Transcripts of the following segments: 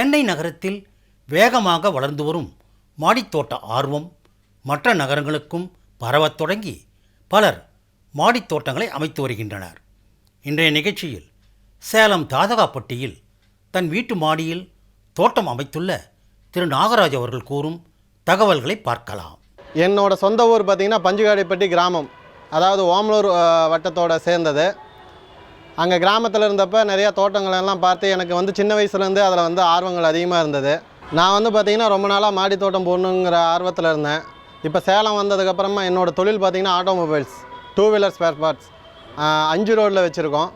சென்னை நகரத்தில் வேகமாக வளர்ந்து வரும் மாடித்தோட்ட ஆர்வம் மற்ற நகரங்களுக்கும் பரவத் தொடங்கி பலர் மாடித்தோட்டங்களை அமைத்து வருகின்றனர். இன்றைய நிகழ்ச்சியில் சேலம் தாதகாப்பட்டியில் தன் வீட்டு மாடியில் தோட்டம் அமைத்துள்ள திரு நாகராஜ் அவர்கள் கூறும் தகவல்களை பார்க்கலாம். என்னோட சொந்த ஊர் பார்த்திங்கன்னா பஞ்சுகாடிப்பட்டி கிராமம். அதாவது ஓமலூர் வட்டத்தோட சேர்ந்தது. அங்கே கிராமத்தில் இருந்தப்போ நிறையா தோட்டங்களெல்லாம் பார்த்து எனக்கு வந்து சின்ன வயசுலேருந்து அதில் வந்து ஆர்வங்கள் அதிகமாக இருந்தது. நான் வந்து பார்த்திங்கன்னா ரொம்ப நாளாக மாடி தோட்டம் போடணுங்கிற ஆர்வத்தில் இருந்தேன். இப்போ சேலம் வந்ததுக்கப்புறமா என்னோடய தொழில் பார்த்திங்கன்னா automobiles two wheeler spare parts அஞ்சு ரோட்டில் வச்சுருக்கோம்.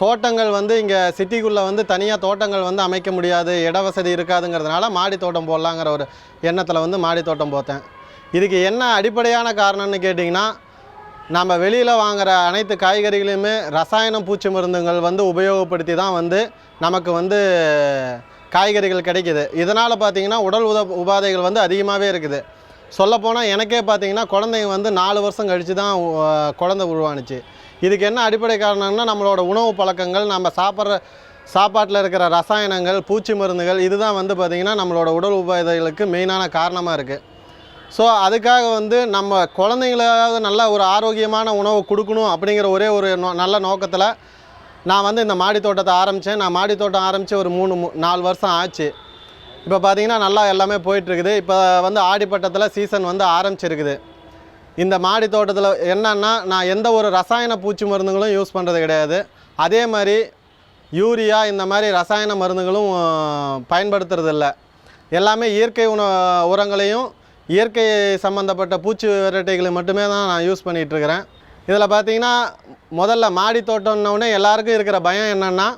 தோட்டங்கள் வந்து இங்கே சிட்டிக்குள்ளே வந்து தனியாக தோட்டங்கள் வந்து அமைக்க முடியாது இட வசதி இருக்காதுங்கிறதுனால மாடி தோட்டம் போடலாங்கிற ஒரு எண்ணத்தில் வந்து மாடி தோட்டம் போத்தேன் இதுக்கு என்ன அடிப்படையான காரணம்னு கேட்டிங்கன்னா நம்ம வெளியில் வாங்குற அனைத்து காய்கறிகளையுமே ரசாயனம் பூச்சி மருந்துகள் வந்து உபயோகப்படுத்தி தான் வந்து நமக்கு வந்து காய்கறிகள் கிடைக்கிது. இதனால் பார்த்தீங்கன்னா உடல் உத உபாதைகள் வந்து அதிகமாகவே இருக்குது. சொல்லப்போனால் எனக்கே பார்த்தீங்கன்னா குழந்தைங்க வந்து நாலு வருஷம் கழித்து தான் குழந்தை உருவானுச்சு. இதுக்கு என்ன அடிப்படை காரணம்னா நம்மளோட உணவு பழக்கங்கள் நம்ம சாப்பிட்ற சாப்பாட்டில் இருக்கிற ரசாயனங்கள் பூச்சி மருந்துகள் இதுதான் வந்து பார்த்திங்கன்னா நம்மளோட உடல் உபாதைகளுக்கு மெயினான காரணமாக இருக்குது ஸோ அதுக்காக வந்து நம்ம குழந்தைங்களாவது நல்ல ஒரு ஆரோக்கியமான உணவு கொடுக்கணும் அப்படிங்கிற ஒரே ஒரு நோ- நல்ல நோக்கத்தில் நான் வந்து இந்த மாடி தோட்டத்தை ஆரம்பித்தேன் நான் மாடி தோட்டம் ஆரம்பித்து ஒரு மூணு நாலு வருஷம் ஆச்சு. இப்போ பார்த்திங்கன்னா நல்லா எல்லாமே போயிட்டுருக்குது. இப்போ வந்து ஆடிப்பட்டத்தில் சீசன் வந்து ஆரம்பிச்சிருக்குது. இந்த மாடி தோட்டத்தில் என்னென்னா நான் எந்த ஒரு ரசாயன பூச்சி மருந்துகளும் யூஸ் பண்ணுறது கிடையாது. அதே மாதிரி யூரியா இந்த மாதிரி ரசாயன மருந்துகளும் பயன்படுத்துறதில்ல. எல்லாமே இயற்கை உண உரங்களையும் இயற்கை சம்மந்தப்பட்ட பூச்சி வெரைட்டிகளை மட்டுமே தான் நான் யூஸ் பண்ணிகிட்ருக்கிறேன். இதில் பார்த்தீங்கன்னா முதல்ல மாடி தோட்டம்னோடனே எல்லாருக்கும் இருக்கிற பயம் என்னென்னா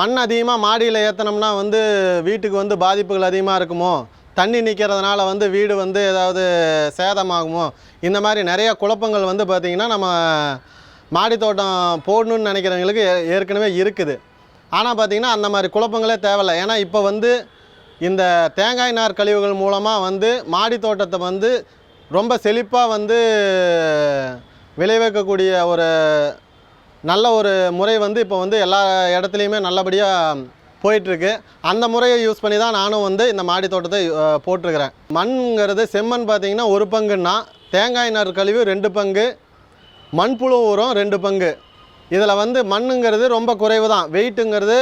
மண் அதிகமாக மாடியில் ஏற்றினோம்னா வந்து வீட்டுக்கு வந்து பாதிப்புகள் அதிகமாக இருக்குமோ? தண்ணி நிற்கிறதுனால வந்து வீடு வந்து ஏதாவது சேதமாகுமோ? இந்த மாதிரி நிறைய குழப்பங்கள் வந்து பார்த்திங்கன்னா நம்ம மாடி தோட்டம் போடணும்னு நினைக்கிறவங்களுக்கு ஏற்கனவே இருக்குது. ஆனால் பார்த்திங்கன்னா அந்த மாதிரி குழப்பங்களே தேவையில்லை. ஏன்னா இப்போ வந்து இந்த தேங்காய் நார் கழிவுகள் மூலமாக வந்து மாடி தோட்டத்தை வந்து ரொம்ப செழிப்பாக வந்து விளைவிக்கக்கூடிய ஒரு நல்ல ஒரு முறை வந்து இப்போ வந்து எல்லா இடத்துலையுமே நல்லபடியாக போயிட்டுருக்கு. அந்த முறையை யூஸ் பண்ணி தான் நானும் வந்து இந்த மாடி தோட்டத்தை போட்டிருக்கிறேன். மண்ங்கிறது செம்மண் பார்த்திங்கன்னா ஒரு பங்குன்னா தேங்காய் நார் கழிவு ரெண்டு பங்கு மண்புழு உரம் ரெண்டு பங்கு. இதில் வந்து மண்ணுங்கிறது ரொம்ப குறைவு தான் வெயிட்டுங்கிறது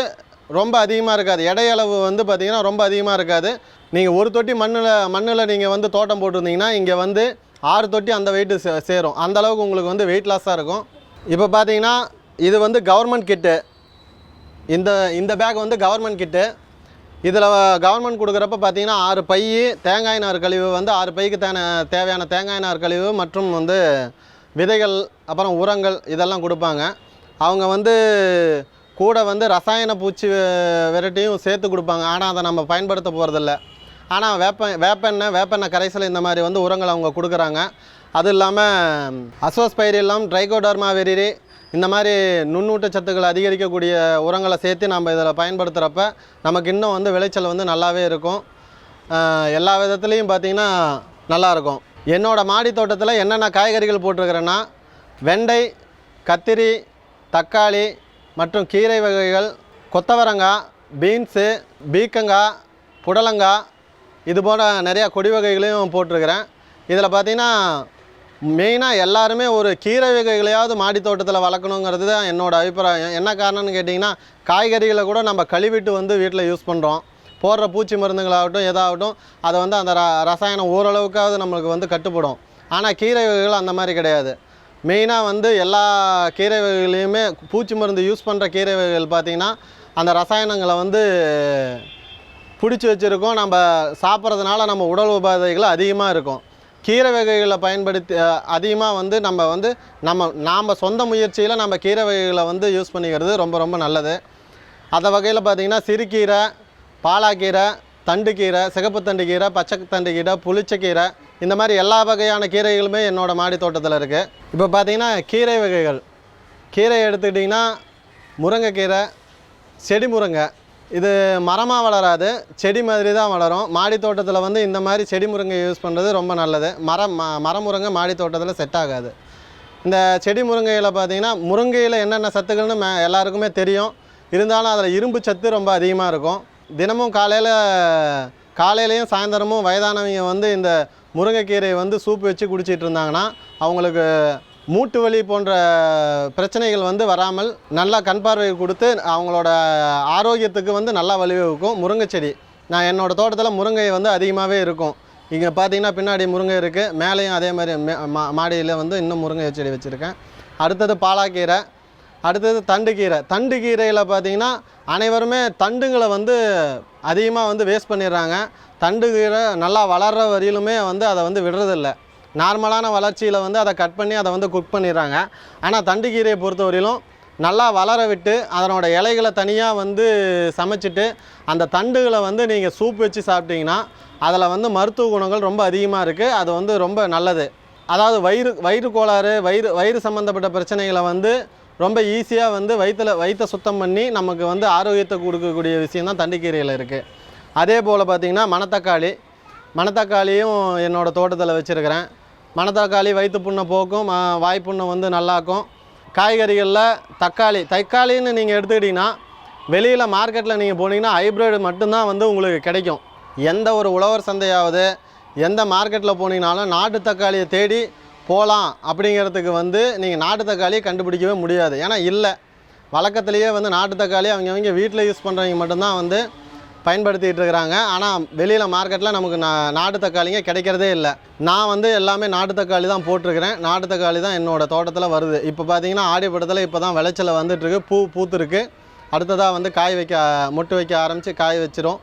ரொம்ப அதிகமாக இருக்காது. எடையளவு வந்து பார்த்திங்கன்னா ரொம்ப அதிகமாக இருக்காது. நீங்கள் ஒரு தொட்டி மண்ணில் மண்ணில் நீங்கள் வந்து தோட்டம் போட்டிருந்தீங்கன்னா இங்கே வந்து ஆறு தொட்டி அந்த வெயிட்டு சே சேரும். அந்த அளவுக்கு உங்களுக்கு வந்து வெயிட் லாஸாக இருக்கும். இப்போ பார்த்தீங்கன்னா இது வந்து கவர்மெண்ட் கிட்டு இந்த இந்த பேக் வந்து கவர்மெண்ட் கிட்டு இதில் கவர்மெண்ட் கொடுக்குறப்ப பார்த்தீங்கன்னா ஆறு பை தேங்காய் நார் கழிவு வந்து ஆறு பைக்கு தேன தேவையான தேங்காய் நார் கழிவு மற்றும் வந்து விதைகள் அப்புறம் உரங்கள் இதெல்லாம் கொடுப்பாங்க. அவங்க வந்து கூட வந்து ரசாயன பூச்சி விரட்டியும் சேர்த்து கொடுப்பாங்க. ஆனால் அதை நம்ம பயன்படுத்த போகிறதில்ல ஆனால் வேப்ப வேப்பெண்ணெய் வேப்பெண்ணெய் கரைசல் இந்த மாதிரி வந்து உரங்கள் அவங்க கொடுக்குறாங்க. அது இல்லாமல் அசோஸ்பைரிலம் ட்ரைகோடர்மா வெரிரி இந்த மாதிரி நுண்ணூட்ட சத்துக்களை அதிகரிக்கக்கூடிய உரங்களை சேர்த்து நம்ம இதில் பயன்படுத்துகிறப்ப நமக்கு இன்னும் வந்து விளைச்சல் வந்து நல்லாவே இருக்கும். எல்லா விதத்துலேயும் பார்த்திங்கன்னா நல்லாயிருக்கும் என்னோடய மாடி தோட்டத்தில் என்னென்ன காய்கறிகள் போட்டிருக்கிறேன்னா வெண்டை கத்திரி தக்காளி மற்றும் கீரை வகைகள் கொத்தவரங்காய் பீன்ஸு பீக்கங்காய் புடலங்காய் இது போல் நிறையா கொடி வகைகளையும் போட்டிருக்கிறேன். இதில் பார்த்திங்கன்னா மெயினாக எல்லாருமே ஒரு கீரை வகைகளையாவது மாடி தோட்டத்தில் வளர்க்கணுங்கிறது தான் என்னோடய அபிப்பிராயம். என்ன காரணம்னு கேட்டிங்கன்னா காய்கறிகளை கூட நம்ம கழுவிட்டு வந்து வீட்டில் யூஸ் பண்ணுறோம் போடுற பூச்சி மருந்துகளாகட்டும் எதாகட்டும் அதை வந்து அந்த ர ரசாயனம் ஓரளவுக்காவது நம்மளுக்கு வந்து கட்டுப்படும். ஆனால் கீரை வகைகள் அந்த மாதிரி கிடையாது. மெயினாக வந்து எல்லா கீரை வகைகளையுமே பூச்சி மருந்து யூஸ் பண்ணுற கீரை வகைகள் பார்த்திங்கன்னா அந்த ரசாயனங்களை வந்து பிடிச்சி வச்சுருக்கோம். நம்ம சாப்பிட்றதுனால நம்ம உடல் உபாதைகள் அதிகமாக இருக்கும். கீரை வகைகளை பயன்படுத்தி அதிகமாக வந்து நம்ம வந்து நம்ம நாம் சொந்த முயற்சியில் நம்ம கீரை வகைகளை வந்து யூஸ் பண்ணிக்கிறது ரொம்ப ரொம்ப நல்லது. அந்த வகையில் பார்த்திங்கன்னா சிறுகீரை பாலாக்கீரை தண்டுக்கீரை சிகப்பு தண்டு கீரை பச்சை தண்டு கீரை புளிச்சக்கீரை இந்த மாதிரி எல்லா வகையான கீரைகளுமே என்னோடய மாடி தோட்டத்தில் இருக்குது இப்போ பார்த்திங்கன்னா கீரை வகைகள். கீரை எடுத்துக்கிட்டிங்கன்னா முருங்கைக்கீரை செடி முருங்கை. இது மரமாக வளராது செடி மாதிரி தான் வளரும். மாடி தோட்டத்தில் வந்து இந்த மாதிரி செடி முருங்கை யூஸ் பண்ணுறது ரொம்ப நல்லது. மரம் ம மரமுருங்கை மாடி தோட்டத்தில் செட் ஆகாது. இந்த செடி முருங்கையில் பார்த்தீங்கன்னா முருங்கையில் என்னென்ன சத்துக்கள்னு மே எல்லாருக்குமே தெரியும். இருந்தாலும் அதில் இரும்பு சத்து ரொம்ப அதிகமாக இருக்கும். தினமும் காலையில் காலையிலையும் சாயந்தரமும் வயதானவங்க வந்து இந்த முருங்கைக்கீரையை வந்து சூப் வச்சு குடிச்சிட்டு இருந்தாங்கன்னா அவங்களுக்கு மூட்டு வலி போன்ற பிரச்சனைகள் வந்து வராமல் நல்லா கண் பார்வை கொடுத்து அவங்களோட ஆரோக்கியத்துக்கு வந்து நல்லா வழிவகுக்கும் முருங்கை செடி. நான் என்னோடய தோட்டத்தில் முருங்கை வந்து அதிகமாகவே இருக்கும். இங்கே பார்த்தீங்கன்னா பின்னாடி முருங்கை இருக்குது மேலேயும் அதே மாதிரி மே- மா- மாடியில் வந்து இன்னும் முருங்கை செடி வச்சுருக்கேன். அடுத்தது பாலாக்கீரை. அடுத்தது தண்டுக்கீரை தண்டுக்கீரையில் பார்த்தீங்கன்னா அனைவருமே தண்டுங்களை வந்து அதிகமாக வந்து வேஸ்ட் பண்ணிடுறாங்க. தண்டுக்கீரை நல்லா வளர்கிற வரையிலுமே வந்து அதை வந்து விடுறதில்ல. நார்மலான வளர்ச்சியில் வந்து அதை கட் பண்ணி அதை வந்து குக் பண்ணிடுறாங்க. ஆனால் தண்டுக்கீரையை பொறுத்த வரையிலும் நல்லா வளர விட்டு அதனோட இலைகளை தனியாக வந்து சமைச்சிட்டு அந்த தண்டுகளை வந்து நீங்கள் சூப் வச்சு சாப்பிட்டிங்கன்னா அதில் வந்து மருத்துவ குணங்கள் ரொம்ப அதிகமாக இருக்குது அது வந்து ரொம்ப நல்லது. அதாவது வயிறு வயிறு கோளாறு வயிறு வயிறு சம்மந்தப்பட்ட பிரச்சனைகளை வந்து ரொம்ப ஈஸியாக வந்து வயிற்றில் வயிற்றை சுத்தம் பண்ணி நமக்கு வந்து ஆரோக்கியத்தை கொடுக்கக்கூடிய விஷயம் தான் தண்டிக்கீரையில் இருக்குது அதே போல் பார்த்திங்கன்னா மணத்தக்காளி. மணத்தக்காளியும் என்னோடய தோட்டத்தில் வச்சுருக்கிறேன். மணத்தக்காளி வயிற்று புண்ணை போக்கும் வாய்ப்புண்ணை வந்து நல்லாக்கும். காய்கறிகளில் தக்காளி தக்காளின்னு நீங்கள் எடுத்துக்கிட்டிங்கன்னா வெளியில் மார்க்கெட்டில் நீங்கள் போனீங்கன்னா ஹைப்ரிட் மட்டும்தான் வந்து உங்களுக்கு கிடைக்கும். எந்த ஒரு உழவர் சந்தையாவது எந்த மார்க்கெட்டில் போனீங்கனாலும் நாட்டு தக்காளியை தேடி போகலாம் அப்படிங்கிறதுக்கு வந்து நீங்கள் நாட்டு தக்காளியை கண்டுபிடிக்கவே முடியாது. ஏன்னா இல்லை. வழக்கத்துலேயே வந்து நாட்டு தக்காளி அவங்க அவங்க வீட்டில் யூஸ் பண்ணுறவங்க மட்டும்தான் வந்து பயன்படுத்திகிட்டு இருக்கிறாங்க. ஆனால் வெளியில் மார்க்கெட்டில் நமக்கு நான் நாட்டு தக்காளிங்க கிடைக்கிறதே இல்லை. நான் வந்து எல்லாமே நாட்டு தக்காளி தான் போட்டிருக்கிறேன். நாட்டு தக்காளி தான் என்னோடய தோட்டத்தில் வருது. இப்போ பார்த்தீங்கன்னா ஆடிப்படத்தில் இப்போ தான் விளைச்சல் வந்துட்டுருக்கு. பூ பூத்துருக்கு. அடுத்ததாக வந்து காய் வைக்க மொட்டு வைக்க ஆரம்பித்து காய் வச்சிரும்.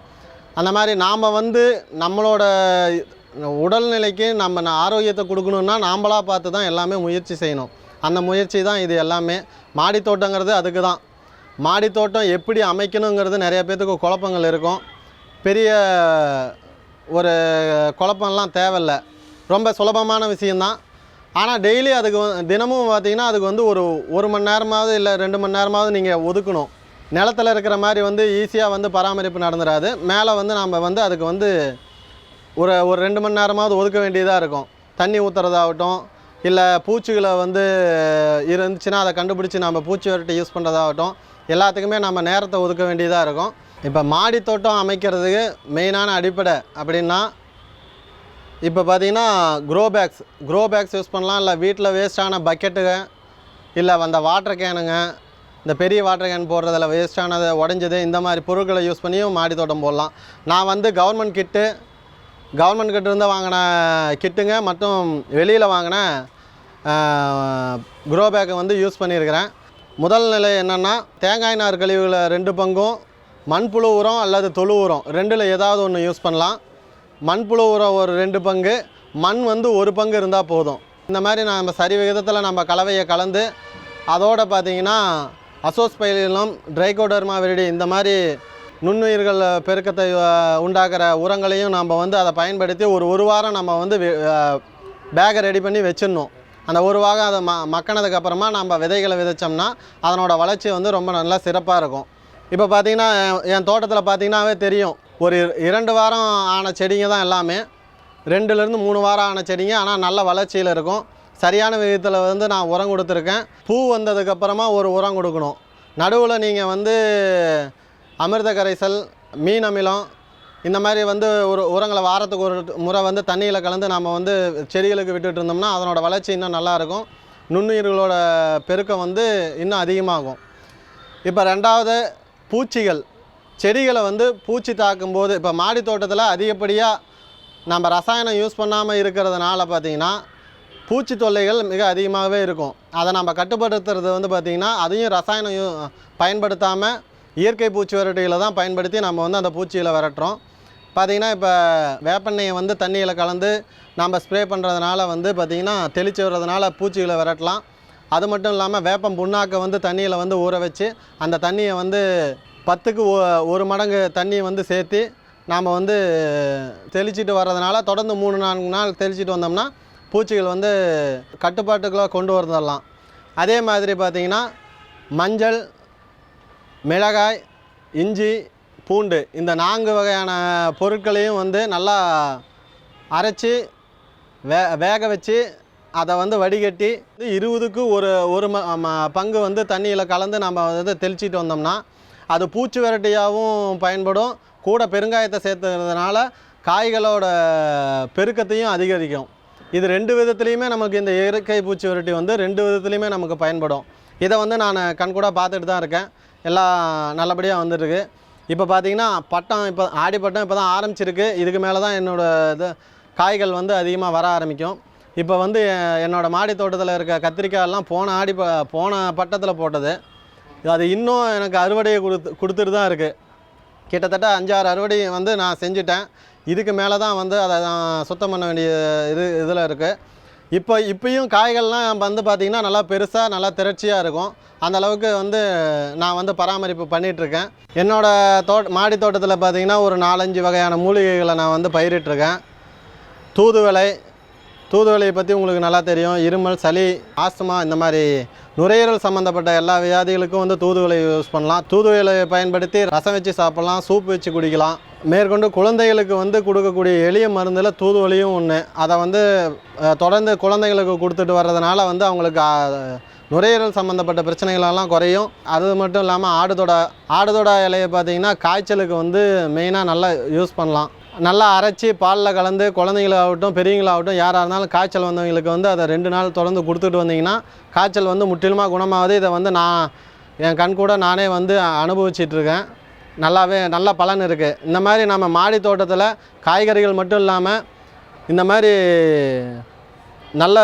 அந்த மாதிரி நாம் வந்து நம்மளோட உடல்நிலைக்கு நம்ம ஆரோக்கியத்தை கொடுக்கணுன்னா நாம்பளாக பார்த்து தான் எல்லாமே முயற்சி செய்யணும். அந்த முயற்சி தான் இது எல்லாமே. மாடி தோட்டங்கிறது அதுக்கு தான். மாடி தோட்டம் எப்படி அமைக்கணுங்கிறது நிறைய பேர்த்துக்கு குழப்பங்கள் இருக்கும். பெரிய ஒரு குழப்பம்லாம் தேவையில்ல. ரொம்ப சுலபமான விஷயந்தான். ஆனால் டெய்லி அதுக்கு தினமும் பார்த்திங்கன்னா அதுக்கு வந்து ஒரு ஒரு மணி நேரமாவது இல்லை ரெண்டு மணி நேரமாவது நீங்கள் ஒதுக்கணும். நிலத்துல இருக்கிற மாதிரி வந்து ஈஸியாக வந்து பராமரிப்பு நடந்துடாது மேலே வந்து நம்ம வந்து அதுக்கு வந்து ஒரு ஒரு ரெண்டு மணி நேரமாவது ஒதுக்க வேண்டியதாக இருக்கும். தண்ணி ஊற்றுறதாகட்டும் இல்லை பூச்சிகளை வந்து இருந்துச்சுன்னா அதை கண்டுபிடிச்சி நம்ம பூச்சி விரட்டி யூஸ் பண்ணுறதாகட்டும் எல்லாத்துக்குமே நம்ம நேரத்தை ஒதுக்க வேண்டியதாக இருக்கும். இப்போ மாடி தோட்டம் அமைக்கிறதுக்கு மெயினான அடிப்படை அப்படின்னா இப்போ பார்த்திங்கன்னா grow bags grow bags use பண்ணலாம் இல்லை வீட்டில் வேஸ்ட்டான பக்கெட்டுங்க இல்லை அந்த வாட்டர் கேனுங்க இந்த பெரிய வாட்டர் கேன் போடுறதில் வேஸ்ட்டானது உடஞ்சது இந்த மாதிரி பொருட்களை யூஸ் பண்ணியும் மாடி தோட்டம் போடலாம். நான் வந்து கவர்மெண்ட் கிட்டு கவர்மெண்ட் கிட்டேருந்து வாங்கின கிட்டுங்க மற்றும் வெளியில் வாங்கின க்ரோ பேக்கை வந்து யூஸ் பண்ணியிருக்கிறேன். முதல் நிலை என்னென்னா தேங்காய் நார் கழிவுகளை ரெண்டு பங்கும் மண்புழு உரம் அல்லது தொழு உரம் ரெண்டில் ஏதாவது ஒன்று யூஸ் பண்ணலாம். மண்புழு உரம் ஒரு ரெண்டு பங்கு மண் வந்து ஒரு பங்கு இருந்தால் போதும். இந்த மாதிரி நம்ம சரி விகிதத்தில் நம்ம கலவையை கலந்து அதோடு பார்த்தீங்கன்னா அசோஸ்பைலினம் ட்ரைகோடர்மா விரிடி இந்த மாதிரி நுண்ணுயிர்கள் பெருக்கத்தை உண்டாக்குற உரங்களையும் நம்ம வந்து அதை பயன்படுத்தி ஒரு ஒரு வாரம் நம்ம வந்து பேக்கை ரெடி பண்ணி வச்சிடணும். அந்த ஒரு வாரம் அதை ம மக்கினதுக்கப்புறமா நம்ம விதைகளை விதைச்சோம்னா அதனோட வளர்ச்சி வந்து ரொம்ப நல்லா சிறப்பாக இருக்கும். இப்போ பார்த்திங்கன்னா என்- தோட்டத்தில் பார்த்திங்கனாவே தெரியும். ஒரு இரண்டு வாரம் ஆன செடிங்க தான் எல்லாமே. ரெண்டுலேருந்து மூணு வாரம் ஆன செடிங்க ஆனால் நல்ல வளர்ச்சியில் இருக்கும். சரியான விதத்தில் வந்து நான் உரம் கொடுத்துருக்கேன். பூ வந்ததுக்கப்புறமா ஒரு உரம் கொடுக்கணும். நடுவில் நீங்கள் வந்து அமிர்த கரைசல் மீன் அமிலம் இந்த மாதிரி வந்து ஒரு உரங்களை வாரத்துக்கு ஒரு முறை வந்து தண்ணியில் கலந்து நம்ம வந்து செடிகளுக்கு விட்டுட்டு இருந்தோம்னா அதனோட வளர்ச்சி இன்னும் நல்லாயிருக்கும் நுண்ணுயிர்களோட பெருக்கம் வந்து இன்னும் அதிகமாகும். இப்போ ரெண்டாவது பூச்சிகள். செடிகளை வந்து பூச்சி தாக்கும்போது இப்போ மாடி தோட்டத்தில் அதிகப்படியாக நம்ம ரசாயனம் யூஸ் பண்ணாமல் இருக்கிறதுனால பார்த்தீங்கன்னா பூச்சி தொல்லைகள் மிக அதிகமாகவே இருக்கும். அதை நம்ம கட்டுப்படுத்துறது வந்து பார்த்திங்கன்னா அதையும் ரசாயனம் யூ பயன்படுத்தாமல் இயற்கை பூச்சி விரட்டிகளை தான் பயன்படுத்தி நம்ம வந்து அந்த பூச்சிகளை விரட்டுறோம். பார்த்திங்கன்னா இப்போ வேப்பெண்ணெயை வந்து தண்ணியில் கலந்து நம்ம ஸ்ப்ரே பண்ணுறதுனால வந்து பார்த்திங்கன்னா தெளித்து விடுறதுனால பூச்சிகளை விரட்டலாம். அது மட்டும் இல்லாமல் வேப்பம் புண்ணாக்கை வந்து தண்ணியில் வந்து ஊற வச்சு அந்த தண்ணியை வந்து பத்துக்கு ஒ- ஒரு மடங்கு தண்ணியை வந்து சேர்த்து நாம் வந்து தெளிச்சிட்டு வர்றதுனால தொடர்ந்து மூணு நான்கு நாள் தெளிச்சிட்டு வந்தோம்னா பூச்சிகள் வந்து கட்டுப்பாட்டுக்குள்ளே கொண்டு வந்துடலாம் அதே மாதிரி பார்த்திங்கன்னா மஞ்சள் மிளகாய் இஞ்சி பூண்டு இந்த நான்கு வகையான பொருட்களையும் வந்து நல்லா அரைச்சி வே வேக வச்சு அதை வந்து வடிகட்டி இருபதுக்கு ஒரு ஒரு ம பங்கு வந்து தண்ணியில் கலந்து நம்ம வந்து தெளிச்சிட்டு வந்தோம்னா அது பூச்சி விரட்டியாகவும் பயன்படும். கூட பெருங்காயத்தை சேர்த்துக்கிறதுனால காய்களோட பெருக்கத்தையும் அதிகரிக்கும். இது ரெண்டு விதத்துலேயுமே நமக்கு இந்த இயற்கை பூச்சி விரட்டி வந்து ரெண்டு விதத்துலேயுமே நமக்கு பயன்படும். இதை வந்து நான் கண்கூடாக பார்த்துட்டு தான் இருக்கேன். எல்லாம் நல்லபடியாக வந்துட்டுருக்கு. இப்போ பார்த்தீங்கன்னா பட்டம் இப்போ ஆடி பட்டம் இப்போ தான் ஆரம்பிச்சிருக்கு. இதுக்கு மேலே தான் என்னோடய இது காய்கள் வந்து அதிகமாக வர ஆரம்பிக்கும். இப்போ வந்து என்னோடய மாடி தோட்டத்தில் இருக்க கத்திரிக்காயெல்லாம் போன ஆடி ப போன பட்டத்தில் போட்டது. அது இன்னும் எனக்கு அறுவடையை கொடுத்து கொடுத்துட்டு தான் இருக்குது கிட்டத்தட்ட அஞ்சாறு அறுவடை வந்து நான் செஞ்சுட்டேன். இதுக்கு மேலே தான் வந்து அதை நான் சுத்தம் பண்ண வேண்டிய இது இதில் இருக்குது இப்போ இப்பயும் காய்கள்லாம் வந்து பார்த்திங்கன்னா நல்லா பெருசாக நல்லா திரட்சியாக இருக்கும். அந்த அளவுக்கு வந்து நான் வந்து பராமரிப்பு பண்ணிகிட்ருக்கேன் என்னோடய தோட்ட மாடி தோட்டத்தில் பார்த்திங்கன்னா ஒரு நாலஞ்சு வகையான மூலிகைகளை நான் வந்து பயிரிட்டிருக்கேன். தூதுவளை தூதுவளையை பற்றி உங்களுக்கு நல்லா தெரியும். இருமல் சளி ஆஸ்துமா இந்த மாதிரி நுரையீரல் சம்மந்தப்பட்ட எல்லா வியாதிகளுக்கும் வந்து தூதுவளை யூஸ் பண்ணலாம். தூதுவளையை பயன்படுத்தி ரசம் வச்சு சாப்பிட்லாம் சூப் வச்சு குடிக்கலாம். மேற்கொண்டு குழந்தைகளுக்கு வந்து கொடுக்கக்கூடிய எளிய மருந்தில் தூதுவளியும் ஒன்று அதை வந்து தொடர்ந்து குழந்தைகளுக்கு கொடுத்துட்டு வர்றதுனால வந்து அவங்களுக்கு நுரையீரல் சம்மந்தப்பட்ட பிரச்சனைகளெல்லாம் குறையும். அது மட்டும் இல்லாமல் ஆடுதொட ஆடுதொட இலையை பார்த்திங்கன்னா காய்ச்சலுக்கு வந்து மெயினாக நல்லா யூஸ் பண்ணலாம். நல்லா அரைச்சி பாலில் கலந்து குழந்தைங்களாகட்டும் பெரியவங்களாகட்டும் யாராக இருந்தாலும் காய்ச்சல் வந்தவங்களுக்கு வந்து அதை ரெண்டு நாள் தொடர்ந்து கொடுத்துட்டு வந்தீங்கன்னா காய்ச்சல் வந்து முற்றிலுமாக குணமாகுது. இதை வந்து நான் என் கண் கூட நானே வந்து அனுபவிச்சிட்ருக்கேன் நல்லாவே நல்ல பலன் இருக்குது இந்த மாதிரி நம்ம மாடி தோட்டத்தில் காய்கறிகள் மட்டும் இல்லாமல் இந்த மாதிரி நல்ல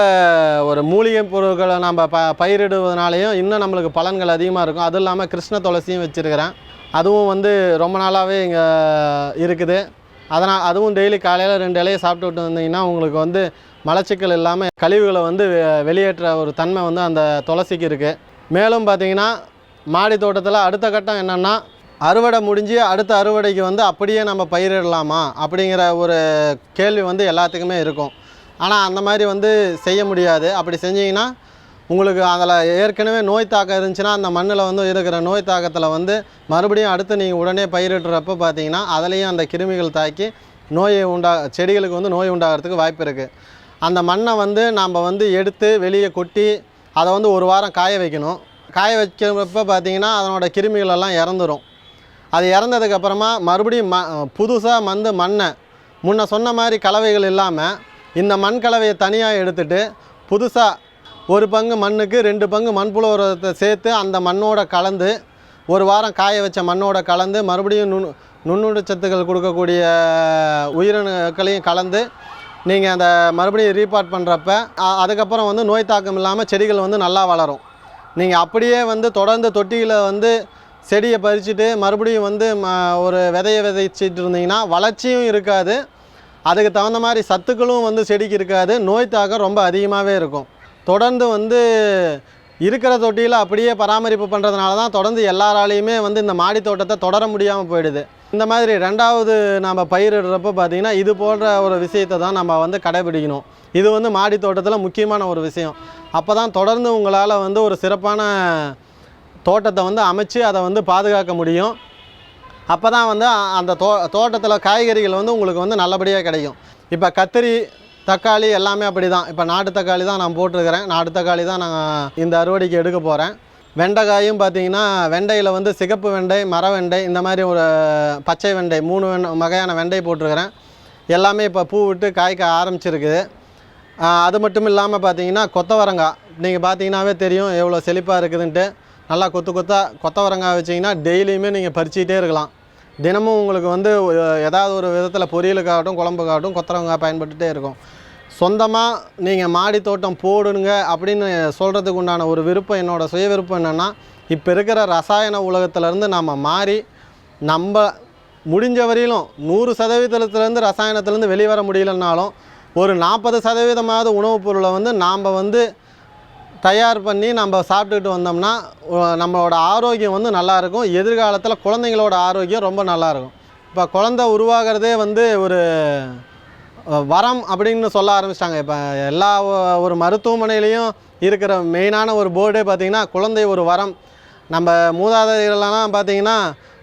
ஒரு மூலிகை பொருட்களை நம்ம ப பயிரிடுவதனாலையும் இன்னும் நம்மளுக்கு பலன்கள் அதிகமாக இருக்கும். அதுவும் இல்லாமல் கிருஷ்ண துளசியும் வச்சுருக்கிறேன். அதுவும் வந்து ரொம்ப நாளாகவே இங்கே இருக்குது. அதனால் அதுவும் டெய்லி காலையில் ரெண்டு இலையை சாப்பிட்டு விட்டு வந்தீங்கன்னா உங்களுக்கு வந்து மலச்சிக்கல் இல்லாமல் கழிவுகளை வந்து வெளியேற்ற ஒரு தன்மை வந்து அந்த துளசிக்கு இருக்குது மேலும் பார்த்தீங்கன்னா மாடி தோட்டத்தில் அடுத்த கட்டம் என்னென்னா அறுவடை முடிஞ்சு அடுத்த அறுவடைக்கு வந்து அப்படியே நம்ம பயிரிடலாமா அப்படிங்கிற ஒரு கேள்வி வந்து எல்லாத்துக்குமே இருக்கும். ஆனால் அந்த மாதிரி வந்து செய்ய முடியாது. அப்படி செஞ்சிங்கன்னா உங்களுக்கு அதில் ஏற்கனவே நோய் தாக்கம் இருந்துச்சுன்னா அந்த மண்ணில் வந்து இருக்கிற நோய் தாக்கத்தில் வந்து மறுபடியும் அடுத்து நீங்கள் உடனே பயிரிடுறப்ப பார்த்தீங்கன்னா அதுலேயும் அந்த கிருமிகள் தாக்கி நோயை உண்டா செடிகளுக்கு வந்து நோய் உண்டாகிறதுக்கு வாய்ப்பு இருக்குது அந்த மண்ணை வந்து நாம் வந்து எடுத்து வெளியே கொட்டி அதை வந்து ஒரு வாரம் காய வைக்கணும். காய வைக்கிறப்ப பார்த்தீங்கன்னா அதனோட கிருமிகள் எல்லாம் இறந்துரும். அது இறந்ததுக்கப்புறமா மறுபடியும் ம புதுசாக வந்து மண்ணை முன்ன சொன்ன மாதிரி கலவைகள் இல்லாமல் இந்த மண் கலவையை தனியாக எடுத்துகிட்டு புதுசாக ஒரு பங்கு மண்ணுக்கு ரெண்டு பங்கு மண்புழு உரத்தை சேர்த்து அந்த மண்ணோட கலந்து ஒரு வாரம் காய வச்ச மண்ணோட கலந்து மறுபடியும் நுண் நுண்ணுடச்சத்துக்கள் கொடுக்கக்கூடிய உயிரணுக்களையும் கலந்து நீங்கள் அந்த மறுபடியும் ரீபார்ட் பண்ணுறப்ப அதுக்கப்புறம் வந்து நோய் தாக்கம் இல்லாமல் செடிகள் வந்து நல்லா வளரும். நீங்கள் அப்படியே வந்து தொடர்ந்து தொட்டியில் வந்து செடியை பறிச்சுட்டு மறுபடியும் வந்து ம ஒரு விதையை விதைச்சிட்டு இருந்தீங்கன்னா வளர்ச்சியும் இருக்காது. அதுக்கு தகுந்த மாதிரி சத்துக்களும் வந்து செடிக்கு இருக்காது. நோய் தாக்கம் ரொம்ப அதிகமாகவே இருக்கும். தொடர்ந்து வந்து இருக்கிற தொட்டியில் அப்படியே பராமரிப்பு பண்ணுறதுனால தான் தொடர்ந்து எல்லாராலையுமே வந்து இந்த மாடி தோட்டத்தை தொடர முடியாமல் போயிடுது. இந்த மாதிரி ரெண்டாவது நம்ம பயிரிடுறப்ப பார்த்திங்கன்னா இது போன்ற ஒரு விஷயத்தை தான் நம்ம வந்து கடைபிடிக்கணும். இது வந்து மாடி தோட்டத்தில் முக்கியமான ஒரு விஷயம். அப்போ தான் தொடர்ந்து உங்களால் வந்து ஒரு சிறப்பான தோட்டத்தை வந்து அமைச்சு அதை வந்து பாதுகாக்க முடியும். அப்போ தான் வந்து அந்த தோ தோட்டத்தில் காய்கறிகள் வந்து உங்களுக்கு வந்து நல்லபடியாக கிடைக்கும். இப்போ கத்திரி தக்காளி எல்லாமே அப்படி தான் இப்போ நாட்டு தக்காளி தான் நான் போட்டிருக்கிறேன். நாட்டு தக்காளி தான் நான் இந்த அறுவடைக்கு எடுக்க போகிறேன் வெண்டைக்காயும் பார்த்தீங்கன்னா வெண்டையில் வந்து சிகப்பு வெண்டை மர வெண்டை இந்த மாதிரி ஒரு பச்சை வெண்டை மூணு வெண் வகையான வெண்டை போட்டிருக்கிறேன். எல்லாமே இப்போ பூ விட்டு காய்க்க ஆரம்பிச்சிருக்குது. அது மட்டும் இல்லாமல் பார்த்தீங்கன்னா கொத்தவரங்காய். நீங்கள் பார்த்தீங்கன்னாவே தெரியும் எவ்வளோ செழிப்பாக இருக்குதுன்ட்டு. நல்லா கொத்து கொத்தா கொத்தவரங்காய் வச்சிங்கன்னா டெய்லியுமே நீங்கள் பறிச்சிக்கிட்டே இருக்கலாம். தினமும் உங்களுக்கு வந்து ஏதாவது ஒரு விதத்தில் பொரியலுக்காகட்டும் குழம்புக்காகட்டும் கொத்தவரங்காய் பயன்பட்டுகிட்டே இருக்கும். சொந்தமாக நீங்கள் மாடி தோட்டம் போடுங்க அப்படின்னு சொல்கிறதுக்கு உண்டான ஒரு விருப்பம் என்னோட சுய விருப்பம் என்னென்னா இப்போ இருக்கிற ரசாயன உலகத்துலேருந்து நம்ம மாறி நம்ம முடிஞ்ச வரையிலும் நூறு சதவீதத்துலேருந்து ரசாயனத்துலேருந்து வெளிவர முடியலனாலும் ஒரு நாற்பது சதவீதமாவது உணவுப் பொருளை வந்து நாம் வந்து தயார் பண்ணி நம்ம சாப்பிட்டுட்டு வந்தோம்னா நம்மளோட ஆரோக்கியம் வந்து நல்லாயிருக்கும். எதிர்காலத்தில் குழந்தைங்களோட ஆரோக்கியம் ரொம்ப நல்லா இருக்கும் இப்போ குழந்தை உருவாகிறதே வந்து ஒரு வரம் அப்படின்னு சொல்ல ஆரம்பிச்சிட்டாங்க. இப்போ எல்லா ஒரு மருத்துவமனையிலையும் இருக்கிற மெயினான ஒரு போர்டே பார்த்திங்கன்னா குழந்தை ஒரு வரம். நம்ம மூதாதையர்களெல்லாம் பார்த்திங்கன்னா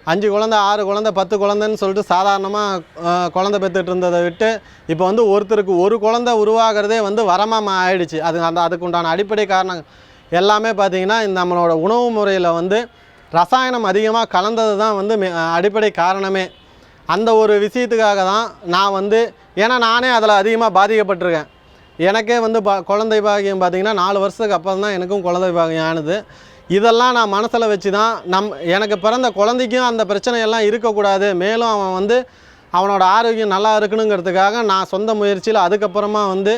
அஞ்சு குழந்தை ஆறு குழந்தை பத்து குழந்தைன்னு சொல்லிட்டு சாதாரணமாக குழந்தை பெற்றுட்டு இருந்ததை விட்டு இப்போ வந்து ஒருத்தருக்கு ஒரு குழந்தை உருவாகிறதே வந்து வரமாக ஆயிடுச்சு. அது அந்த அதுக்கு உண்டான அடிப்படை காரணம் எல்லாமே பார்த்திங்கன்னா இந்த நம்மளோட உணவு முறையில் வந்து ரசாயனம் அதிகமாக கலந்தது தான் வந்து அடிப்படை காரணமே. அந்த ஒரு விஷயத்துக்காக தான் நான் வந்து ஏன்னா நானே அதில் அதிகமாக பாதிக்கப்பட்டிருக்கேன். எனக்கே வந்து பா குழந்தை பாக்கியம் பார்த்திங்கன்னா நாலு வருஷத்துக்கு அப்புறம் தான் எனக்கும் குழந்தை பாக்கியம் ஆனது. இதெல்லாம் நான் மனசில் வச்சு தான் நம் எனக்கு பிறந்த குழந்தைக்கும் அந்த பிரச்சனையெல்லாம் இருக்கக்கூடாது. மேலும் அவன் வந்து அவனோட ஆரோக்கியம் நல்லா இருக்கணுங்கிறதுக்காக நான் சொந்த முயற்சியில் அதுக்கப்புறமா வந்து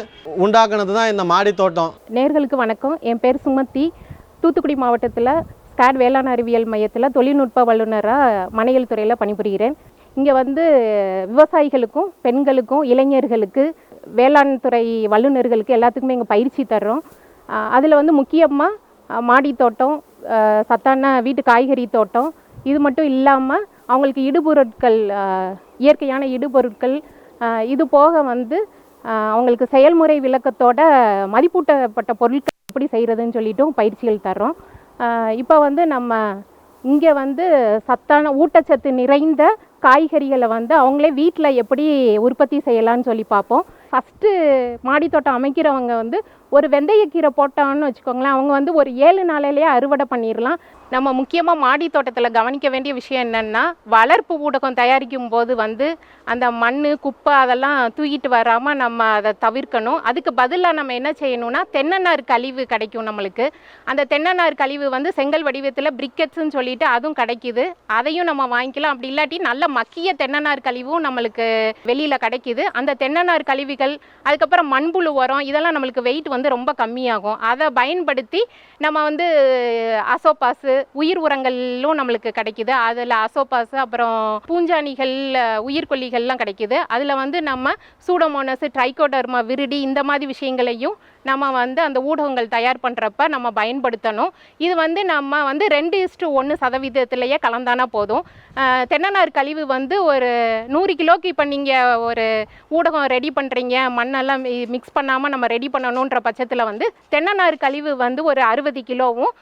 உண்டாக்குனது தான் இந்த மாடி தோட்டம். நேர்களுக்கு வணக்கம். என் பேர் சுமதி. தூத்துக்குடி மாவட்டத்தில் ஸ்காட் வேளாண் அறிவியல் மையத்தில் தொழில்நுட்ப வல்லுநராக மனையல் துறையில் பணிபுரிகிறேன். இங்கே வந்து விவசாயிகளுக்கும் பெண்களுக்கும் இளைஞர்களுக்கு வேளாண் துறை வல்லுநர்களுக்கு எல்லாத்துக்குமே இங்கே பயிற்சி தர்றோம். அதில் வந்து முக்கியமாக மாடி தோட்டம் சத்தான வீட்டு காய்கறி தோட்டம். இது மட்டும் இல்லாமல் அவங்களுக்கு இடுபொருட்கள் இயற்கையான இடுபொருட்கள் இது போக வந்து அவங்களுக்கு செயல்முறை விளக்கத்தோட மதிப்பூட்டப்பட்ட பொருட்கள் எப்படி செய்கிறதுன்னு சொல்லிட்டும் பயிற்சிகள் தரோம் இப்போ வந்து நம்ம இங்கே வந்து சத்தான ஊட்டச்சத்து நிறைந்த காய்கறிகளை வந்து அவங்களே வீட்டில் எப்படி உற்பத்தி செய்யலான்னு சொல்லி பார்ப்போம். ஃபஸ்ட்டு மாடித்தோட்டம் அமைக்கிறவங்க வந்து ஒரு வெந்தயக்கீரை போட்டான்னு வச்சுக்கோங்களேன் அவங்க வந்து ஒரு ஏழு நாளையிலேயே அறுவடை பண்ணிடலாம் நம்ம முக்கியமாக மாடி தோட்டத்தில் கவனிக்க வேண்டிய விஷயம் என்னென்னா வளர்ப்பு ஊடகம் தயாரிக்கும் போது வந்து அந்த மண் குப்பை அதெல்லாம் தூக்கிட்டு வராமல் நம்ம அதை தவிர்க்கணும். அதுக்கு பதிலாக நம்ம என்ன செய்யணும்னா தென்னநார் கழிவு கிடைக்கும் நம்மளுக்கு. அந்த தென்னநார் கழிவு வந்து செங்கல் வடிவத்தில் பிரிக்கெட்ஸ்னு சொல்லிட்டு அதுவும் கிடைக்குது. அதையும் நம்ம வாங்கிக்கலாம். அப்படி இல்லாட்டி நல்ல மக்கிய தென்னநார் கழிவும் நம்மளுக்கு வெளியில் கிடைக்குது. அந்த தென்னநார் கழிவுகள் அதுக்கப்புறம் மண்புழு உரம் இதெல்லாம் நம்மளுக்கு வெயிட் வந்து ரொம்ப கம்மியாகும். அதை பயன்படுத்தி நம்ம வந்து அசோபாஸு உயிர் உரங்களும் நம்மளுக்கு கிடைக்குது. அதில் அசோபாஸ் அப்புறம் பூஞ்சானிகள் உயிர்கொல்லிகள்லாம் கிடைக்குது. அதில் வந்து நம்ம சூடோமோனஸ் ட்ரைகோடர்மா விருடி இந்த மாதிரி விஷயங்களையும் நம்ம வந்து அந்த ஊடகங்கள் தயார் பண்ணுறப்ப நம்ம பயன்படுத்தணும். இது வந்து நம்ம வந்து ரெண்டு இஸ்டு ஒன்று சதவீதத்திலேயே கலந்தானா போதும். தென்னநார் கழிவு வந்து ஒரு நூறு கிலோக்கு இப்போ நீங்கள் ஒரு ஊடகம் ரெடி பண்ணுறீங்க மண்ணெல்லாம் மிக்ஸ் பண்ணாமல் நம்ம ரெடி பண்ணணுன்ற பட்சத்தில் வந்து தென்னநார் கழிவு வந்து ஒரு அறுபது கிலோவும்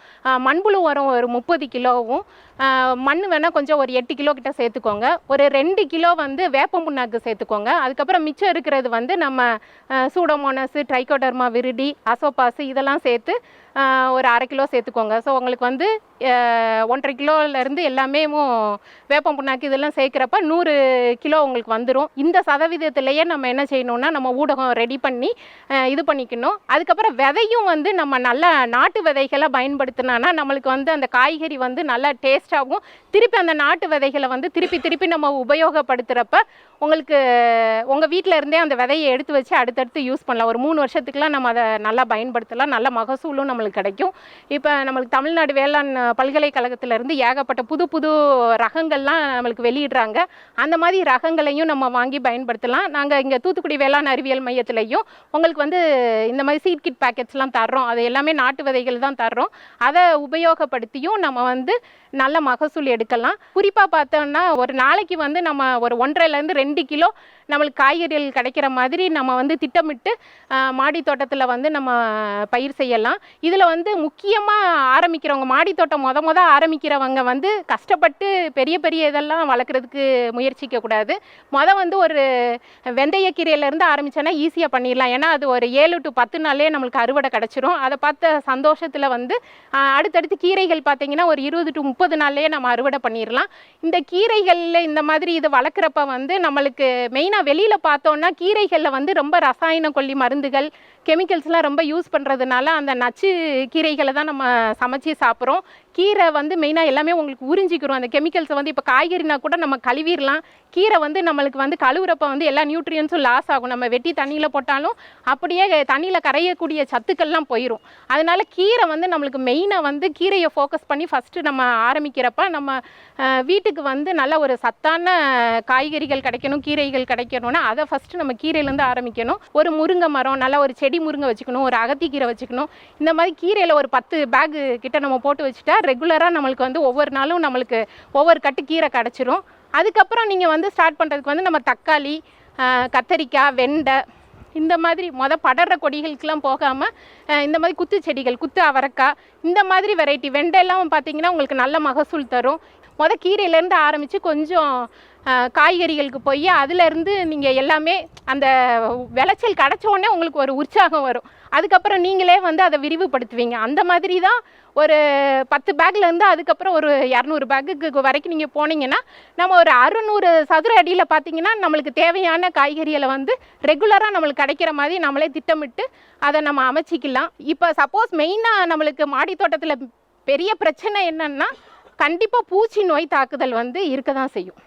மண்புழு உரம் ஒரு முப்பது கிலோவும் மண் வேணால் கொஞ்சம் ஒரு எட்டு கிலோ கிட்ட சேர்த்துக்கோங்க. ஒரு ரெண்டு கிலோ வந்து வேப்ப புண்ணாக்கு சேர்த்துக்கோங்க. அதுக்கப்புறம் மிச்சம் இருக்கிறது வந்து நம்ம சூடோமோனஸ் ட்ரைகோடர்மா டி அசோபாசு இதெல்லாம் சேர்த்து ஒரு அரை கிலோ சேர்த்துக்கோங்க. ஸோ உங்களுக்கு வந்து ஒன்றரை கிலோலேருந்து எல்லாமே வேப்பம் புண்ணாக்கு இதெல்லாம் சேர்க்குறப்ப நூறு கிலோ உங்களுக்கு வந்துடும் இந்த சதவீதத்திலையே நம்ம என்ன செய்யணும்னா நம்ம ஊடகம் ரெடி பண்ணி இது பண்ணிக்கணும். அதுக்கப்புறம் விதையும் வந்து நம்ம நல்ல நாட்டு விதைகளை பயன்படுத்தினோன்னா நம்மளுக்கு வந்து அந்த காய்கறி வந்து நல்லா டேஸ்ட்டாகவும் திருப்பி அந்த நாட்டு விதைகளை வந்து திருப்பி திருப்பி நம்ம உபயோகப்படுத்துகிறப்ப உங்களுக்கு உங்கள் வீட்டில் இருந்தே அந்த விதையை எடுத்து வச்சு அடுத்தடுத்து யூஸ் பண்ணலாம். ஒரு மூணு வருஷத்துக்குலாம் நம்ம அதை நல்லா பயன்படுத்தலாம். நல்ல மகசூலும் நம்ம நம்மளுக்கு கிடைக்கும். இப்போ நம்மளுக்கு தமிழ்நாடு வேளாண் பல்கலைக்கழகத்திலேருந்து ஏகப்பட்ட புது புது ரகங்கள்லாம் நம்மளுக்கு வெளியிடுறாங்க. அந்த மாதிரி ரகங்களையும் நம்ம வாங்கி பயன்படுத்தலாம். நாங்கள் இங்கே தூத்துக்குடி வேளாண் அறிவியல் மையத்திலையும் உங்களுக்கு வந்து இந்த மாதிரி சீட் கிட் பேக்கெட்ஸ்லாம் தர்றோம். அது எல்லாமே நாட்டு விதைகள் தான் தர்றோம். அதை உபயோகப்படுத்தியும் நம்ம வந்து நல்ல மகசூல் எடுக்கலாம். குறிப்பாக பார்த்தோம்னா ஒரு நாளைக்கு வந்து நம்ம ஒரு ஒன்றரைலேருந்து ரெண்டு கிலோ நம்மளுக்கு காய்கறிகள் கிடைக்கிற மாதிரி நம்ம வந்து திட்டமிட்டு மாடி தோட்டத்தில் வந்து நம்ம பயிர் செய்யலாம். இதில் வந்து முக்கியமாக ஆரம்பிக்கிறவங்க மாடி தோட்டம் மொத மொதல் ஆரம்பிக்கிறவங்க வந்து கஷ்டப்பட்டு பெரிய பெரிய இதெல்லாம் வளர்க்குறதுக்கு முயற்சிக்க கூடாது. வந்து ஒரு வெந்தயக்கீரையிலேருந்து ஆரம்பிச்சோன்னா ஈஸியாக பண்ணிடலாம். ஏன்னா அது ஒரு ஏழு டு பத்து நாள்லேயே நம்மளுக்கு அறுவடை கிடச்சிரும். அதை பார்த்த சந்தோஷத்தில் வந்து அடுத்தடுத்து கீரைகள் பார்த்தீங்கன்னா ஒரு இருபது டு முப்பது நாள்லேயே நம்ம அறுவடை பண்ணிடலாம். இந்த கீரைகளில் இந்த மாதிரி இதை வளர்க்குறப்ப வந்து நம்மளுக்கு மெயின் மெயினாக வெளியில் பார்த்தோன்னா கீரைகளில் வந்து ரொம்ப ரசாயன கொல்லி மருந்துகள் கெமிக்கல்ஸ்லாம் ரொம்ப யூஸ் பண்ணுறதுனால அந்த நச்சு கீரைகளை தான் நம்ம சமைச்சு சாப்பிட்றோம். கீரை வந்து மெயினாக எல்லாமே உங்களுக்கு உறிஞ்சிக்கிறோம். அந்த கெமிக்கல்ஸை வந்து இப்போ காய்கறினா கூட நம்ம கழுவிடலாம். கீரை வந்து நம்மளுக்கு வந்து கழுவுறப்ப வந்து எல்லா நியூட்ரியன்ஸும் லாஸ் ஆகும். நம்ம வெட்டி தண்ணியில் போட்டாலும் அப்படியே தண்ணியில் கரையக்கூடிய சத்துக்கள்லாம் போயிடும் அதனால கீரை வந்து நம்மளுக்கு மெயினாக வந்து கீரையை ஃபோக்கஸ் பண்ணி ஃபஸ்ட்டு நம்ம ஆரம்பிக்கிறப்ப நம்ம வீட்டுக்கு வந்து நல்ல ஒரு சத்தான காய்கறிகள் கிடைக்கணும் கீரைகள் கிடைக்கணும்னா அதை ஃபஸ்ட்டு நம்ம கீரையிலேருந்து ஆரம்பிக்கணும். ஒரு முருங்கை மரம் நல்ல ஒரு செடி முருங்கை வச்சுக்கணும் ஒரு அகத்திக்கீரை வச்சுக்கணும். இந்த மாதிரி கீரையில் ஒரு பத்து பேகு கிட்ட நம்ம போட்டு வச்சுட்டா ரெகுலராக நம்மளுக்கு வந்து ஒவ்வொரு நாளும் நம்மளுக்கு ஒவ்வொரு கட்டு கீரை கிடச்சிரும். அதுக்கப்புறம் நீங்கள் வந்து ஸ்டார்ட் பண்ணுறதுக்கு வந்து நம்ம தக்காளி கத்தரிக்காய் வெண்டை இந்த மாதிரி மொதல் படற கொடிகளுக்கெல்லாம் போகாமல் இந்த மாதிரி குத்து செடிகள் குத்து அவரக்காய் இந்த மாதிரி வெரைட்டி வெண்டையெல்லாம் பார்த்தீங்கன்னா உங்களுக்கு நல்ல மகசூல் தரும். மொதல் கீரையிலேருந்து ஆரம்பித்து கொஞ்சம் காய்கறிகளுக்கு போய் அதுலேருந்து நீங்கள் எல்லாமே அந்த விளைச்சல் கிடச்ச உடனே உங்களுக்கு ஒரு உற்சாகம் வரும். அதுக்கப்புறம் நீங்களே வந்து அதை விரிவுபடுத்துவீங்க. அந்த மாதிரி தான் ஒரு பத்து பேக்லேருந்து அதுக்கப்புறம் ஒரு இரநூறு பேக்குக்கு வரைக்கும் நீங்கள் போனீங்கன்னா நம்ம ஒரு அறுநூறு சதுர அடியில் பார்த்தீங்கன்னா நம்மளுக்கு தேவையான காய்கறிகளை வந்து ரெகுலராக நம்மளுக்கு கிடைக்கிற மாதிரி நம்மளே திட்டமிட்டு அதை நம்ம அமைச்சிக்கலாம். இப்போ சப்போஸ் மெயினாக நம்மளுக்கு மாடி தோட்டத்தில் பெரிய பிரச்சனை என்னென்னா கண்டிப்பாக பூச்சி நோய் தாக்குதல் வந்து இருக்க தான் செய்யும்.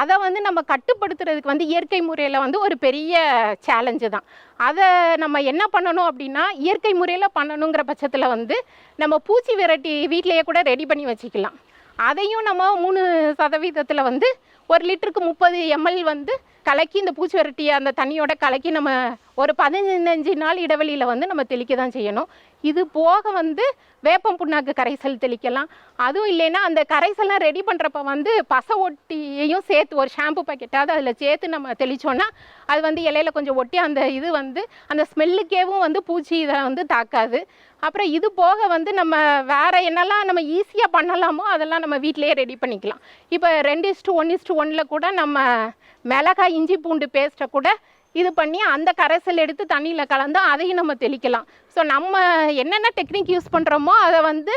அதை வந்து நம்ம கட்டுப்படுத்துறதுக்கு வந்து இயற்கை முறையில் வந்து ஒரு பெரிய சேலஞ்சு தான். அதை நம்ம என்ன பண்ணணும் அப்படின்னா இயற்கை முறையில் பண்ணணுங்கிற பட்சத்தில் வந்து நம்ம பூச்சி விரட்டி வீட்டிலையே கூட ரெடி பண்ணி வச்சுக்கலாம். அதையும் நம்ம மூணு சதவீதத்தில் வந்து ஒரு லிட்டருக்கு முப்பது எம்எல் வந்து கலக்கி இந்த பூச்சி விரட்டியை அந்த தண்ணியோட கலக்கி நம்ம ஒரு பதினஞ்சு நாள் இடைவெளியில் வந்து நம்ம தெளிக்க தான் செய்யணும். இது போக வந்து வேப்பம் புண்ணாக்கு கரைசல் தெளிக்கலாம். அதுவும் இல்லைன்னா அந்த கரைசல்லாம் ரெடி பண்ணுறப்ப வந்து பசை ஒட்டியையும் சேர்த்து ஒரு ஷாம்பு பாக்கெட்டாவது அதில் சேர்த்து நம்ம தெளித்தோன்னா அது வந்து இலையில கொஞ்சம் ஒட்டி அந்த இது வந்து அந்த ஸ்மெல்லுக்கேவும் வந்து பூச்சி இதை வந்து தாக்காது. அப்புறம் இது போக வந்து நம்ம வேற என்னெல்லாம் நம்ம ஈஸியாக பண்ணலாமோ அதெல்லாம் நம்ம வீட்டிலேயே ரெடி பண்ணிக்கலாம். இப்போ ரெண்டு இஸ்டு ஒன் இஸ்டு ஒன்னில் கூட நம்ம மிளகாய் இஞ்சி பூண்டு பேஸ்ட்டை கூட இது பண்ணி அந்த கரைசல் எடுத்து தண்ணியில் கலந்து அதையும் நம்ம தெளிக்கலாம். ஸோ நம்ம என்னென்ன டெக்னிக் யூஸ் பண்ணுறோமோ அதை வந்து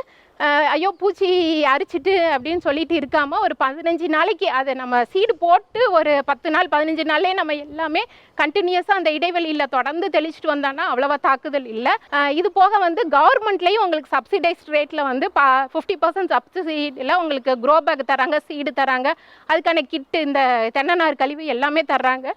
ஐயோ பூச்சி அரிச்சிட்டு அப்படின்னு சொல்லிட்டு இருக்காமல் ஒரு பதினஞ்சு நாளைக்கு அதை நம்ம சீடு போட்டு ஒரு பத்து நாள் பதினஞ்சு நாள்லேயே நம்ம எல்லாமே கண்டினியூஸாக அந்த இடைவெளியில் தொடர்ந்து தெளிச்சிட்டு வந்தோன்னா அவ்வளோவா தாக்குதல் இல்லை. இது போக வந்து கவர்மெண்ட்லேயும் உங்களுக்கு சப்சிடைஸ்ட் ரேட்டில் வந்து பா ஃபிஃப்டி பர்சன்ட் சப்சிடியில் உங்களுக்கு க்ரோ பேக் தராங்க சீடு தராங்க. அதுக்கான கிட்டு இந்த தென்னநார் கழிவு எல்லாமே தர்றாங்க.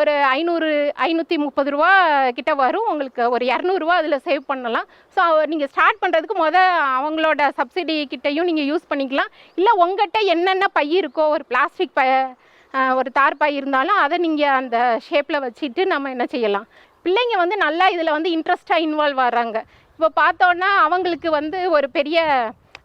ஒரு ஐநூறு ஐநூற்றி முப்பது ரூபா கிட்ட வரும். உங்களுக்கு ஒரு இரநூறுவா அதில் சேவ் பண்ணலாம். ஸோ நீங்கள் ஸ்டார்ட் பண்ணுறதுக்கு முத அவங்களோட சப்சிடி கிட்டையும் நீங்கள் யூஸ் பண்ணிக்கலாம். இல்லை உங்கள்கிட்ட என்னென்ன பை இருக்கோ ஒரு பிளாஸ்டிக் பை ஒரு தார் பை இருந்தாலும் அதை நீங்கள் அந்த ஷேப்பில் வச்சுட்டு நம்ம என்ன செய்யலாம்? பிள்ளைங்க வந்து நல்லா இதில் வந்து இன்ட்ரெஸ்ட்டாக இன்வால்வ் ஆகிறாங்க இப்போ பார்த்தோன்னா அவங்களுக்கு வந்து ஒரு பெரிய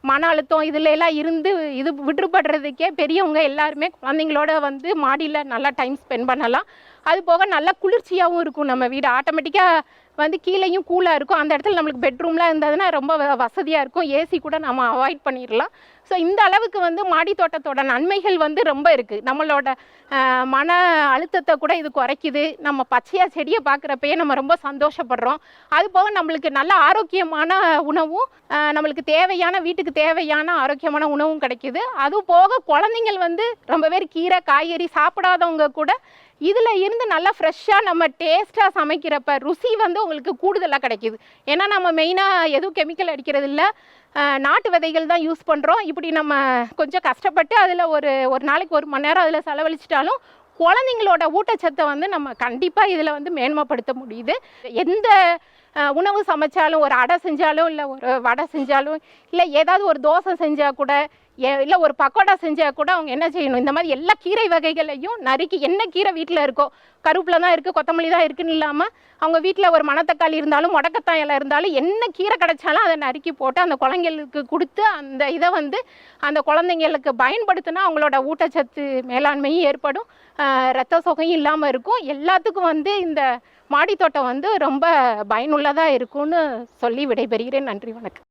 மன அழுத்தம் இதுல எல்லாம் இருந்து இது விடுபடுறதுக்கே பெரியவங்க எல்லாருமே குழந்தைங்களோட வந்து மாடியில் நல்லா டைம் ஸ்பெண்ட் பண்ணலாம். அது போக நல்லா குளிர்ச்சியாகவும் இருக்கும். நம்ம வீடு ஆட்டோமேட்டிக்காக வந்து கீழேயும் கூலாக இருக்கும். அந்த இடத்துல நம்மளுக்கு பெட்ரூம்லாம் இருந்ததுன்னா ரொம்ப வசதியாக இருக்கும். ஏசி கூட நம்ம அவாய்ட் பண்ணிடலாம். ஸோ இந்த அளவுக்கு வந்து மாடி தோட்டத்தோட நன்மைகள் வந்து ரொம்ப இருக்குது நம்மளோட மன அழுத்தத்தை கூட இது குறைக்குது. நம்ம பச்சையாக செடியை பார்க்குறப்பயே நம்ம ரொம்ப சந்தோஷப்படுறோம். அது போக நம்மளுக்கு நல்ல ஆரோக்கியமான உணவும் நம்மளுக்கு தேவையான வீட்டுக்கு தேவையான ஆரோக்கியமான உணவும் கிடைக்குது. அது போக குழந்தைங்கள் வந்து ரொம்ப பேர் கீரை காய்கறி சாப்பிடாதவங்க கூட இதில் இருந்து நல்லா ஃப்ரெஷ்ஷாக நம்ம டேஸ்ட்டாக சமைக்கிறப்ப ருசி வந்து உங்களுக்கு கூடுதலாக கிடைக்குது. ஏன்னா நம்ம மெயினாக எதுவும் கெமிக்கல் அடிக்கிறது இல்லை. நாட்டு விதைகள் தான் யூஸ் பண்ணுறோம் இப்படி நம்ம கொஞ்சம் கஷ்டப்பட்டு அதில் ஒரு ஒரு நாளைக்கு ஒரு மணி நேரம் அதில் செலவழிச்சிட்டாலும் குழந்தைங்களோட ஊட்டச்சத்தை வந்து நம்ம கண்டிப்பாக இதில் வந்து மேன்மைப்படுத்த முடியுது. எந்த உணவு சமைச்சாலும் ஒரு அடை செஞ்சாலும் இல்லை ஒரு வடை செஞ்சாலும் இல்லை ஏதாவது ஒரு தோசை செஞ்சால் கூட இல்லை ஒரு பக்கோடா செஞ்சால் கூட அவங்க என்ன செய்யணும்? இந்த மாதிரி எல்லா கீரை வகைகளையும் நறுக்கி என்ன கீரை வீட்டில் இருக்கோ கருப்பில் தான் இருக்குது கொத்தமல்லி தான் இருக்குன்னு இல்லாமல் அவங்க வீட்டில் ஒரு மணத்தக்காளி இருந்தாலும் முடக்கத்தான் இலை இருந்தாலும் என்ன கீரை கிடைச்சாலும் அதை நறுக்கி போட்டு அந்த குழந்தைங்களுக்கு கொடுத்து அந்த இதை வந்து அந்த குழந்தைங்களுக்கு பயன்படுத்தினா அவங்களோட ஊட்டச்சத்து மேலாண்மையும் ஏற்படும். ரத்த சோகையும் இல்லாமல் இருக்கும். எல்லாத்துக்கும் வந்து இந்த மாடித்தோட்டம் வந்து ரொம்ப பயனுள்ளதாக இருக்கும்னு சொல்லி விடைபெறுகிறேன். நன்றி வணக்கம்.